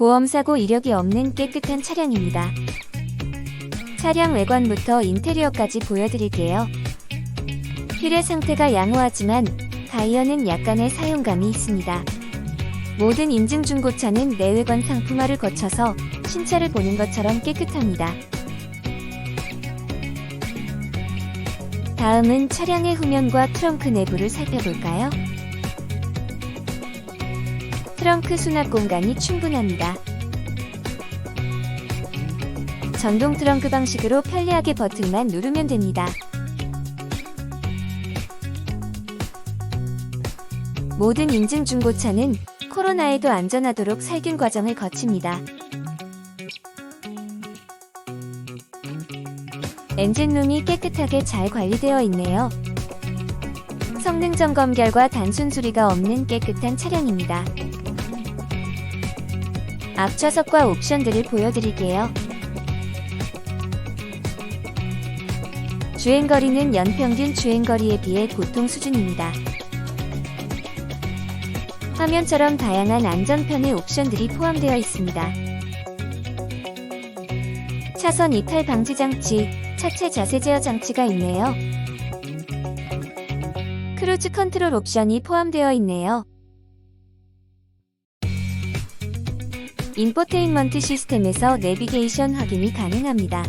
보험사고 이력이 없는 깨끗한 차량입니다. 차량 외관부터 인테리어까지 보여드릴게요. 휠의 상태가 양호하지만 타이어는 약간의 사용감이 있습니다. 모든 인증 중고차는 내외관 상품화를 거쳐서 신차를 보는 것처럼 깨끗합니다. 다음은 차량의 후면과 트렁크 내부를 살펴볼까요? 트렁크 수납 공간이 충분합니다. 전동 트렁크 방식으로 편리하게 버튼만 누르면 됩니다. 모든 인증 중고차는 코로나에도 안전하도록 살균 과정을 거칩니다. 엔진룸이 깨끗하게 잘 관리되어 있네요. 성능 점검 결과 단순 수리가 없는 깨끗한 차량입니다. 앞 좌석과 옵션들을 보여드릴게요. 주행거리는 연평균 주행거리에 비해 보통 수준입니다. 화면처럼 다양한 안전편의 옵션들이 포함되어 있습니다. 차선 이탈 방지 장치, 차체 자세 제어 장치가 있네요. 크루즈 컨트롤 옵션이 포함되어 있네요. 인포테인먼트 시스템에서 내비게이션 확인이 가능합니다.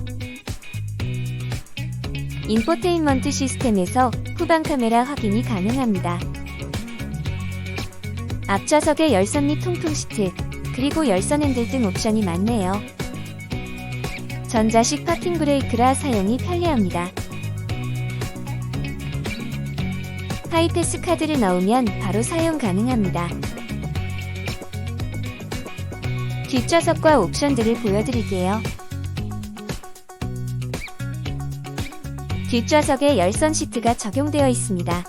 인포테인먼트 시스템에서 후방 카메라 확인이 가능합니다. 앞좌석에 열선 및 통풍 시트, 그리고 열선 핸들 등 옵션이 많네요. 전자식 파킹 브레이크라 사용이 편리합니다. 하이패스 카드를 넣으면 바로 사용 가능합니다. 뒷좌석과 옵션들을 보여드릴게요. 뒷좌석에 열선 시트가 적용되어 있습니다.